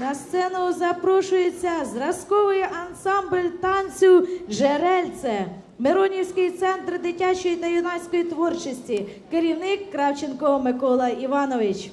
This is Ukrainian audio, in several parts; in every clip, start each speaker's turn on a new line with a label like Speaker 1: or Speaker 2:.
Speaker 1: На сцену запрошується зразковий ансамбль танцю Джерельце, Миронівський центр дитячої та юнацької творчості, керівник Кравченко Микола Іванович.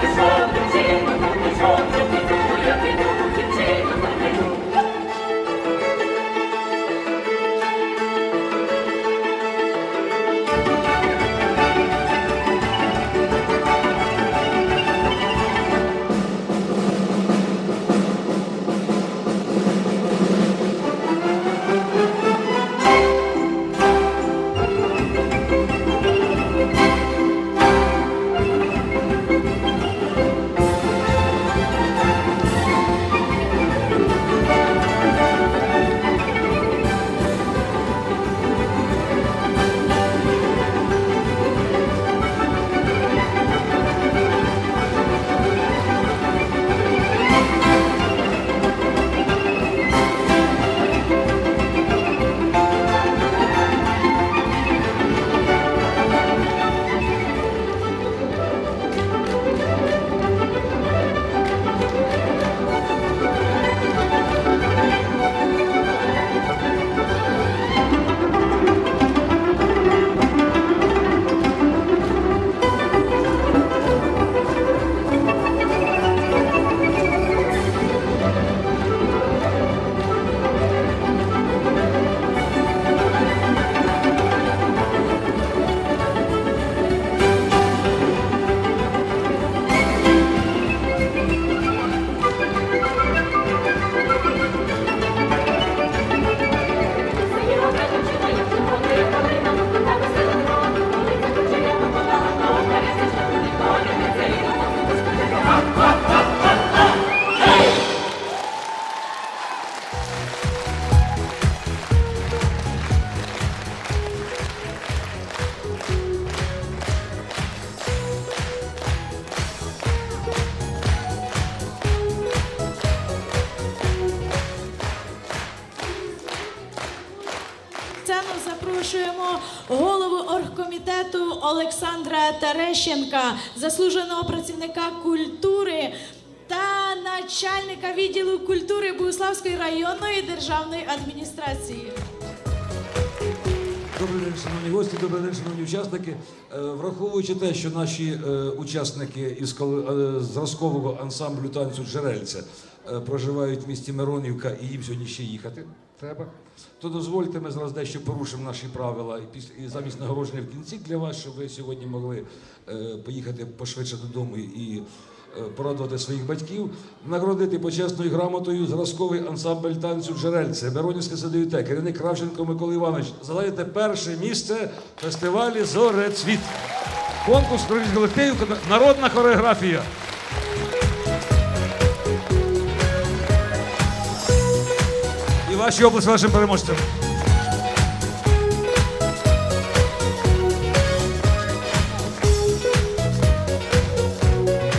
Speaker 1: before. Запрошуємо голову оргкомітету Олександра Терещенка, заслуженого працівника культури та начальника відділу культури Богуславської районної державної адміністрації.
Speaker 2: Добрий день, шановні гості, добрий день, шановні учасники. Е, Враховуючи те, що наші е, учасники із е, зразкового ансамблю танцю Джерельця проживають в місті Миронівка і їм сьогодні ще їхати треба, то дозвольте, ми зараз дещо порушимо наші правила і, і замість нагородження в кінці для вас, щоб ви сьогодні могли е, поїхати пошвидше додому і е, порадувати своїх батьків, нагородити почесною грамотою зразковий ансамбль танцю Джерельце, Беронівське СДЮТ, керівник Кравченко Микола Іванович. Зайняте перше місце фестивалі Зорецвіт. Конкурс колективів народна хореографія. І ваші обласки вашим переможцям.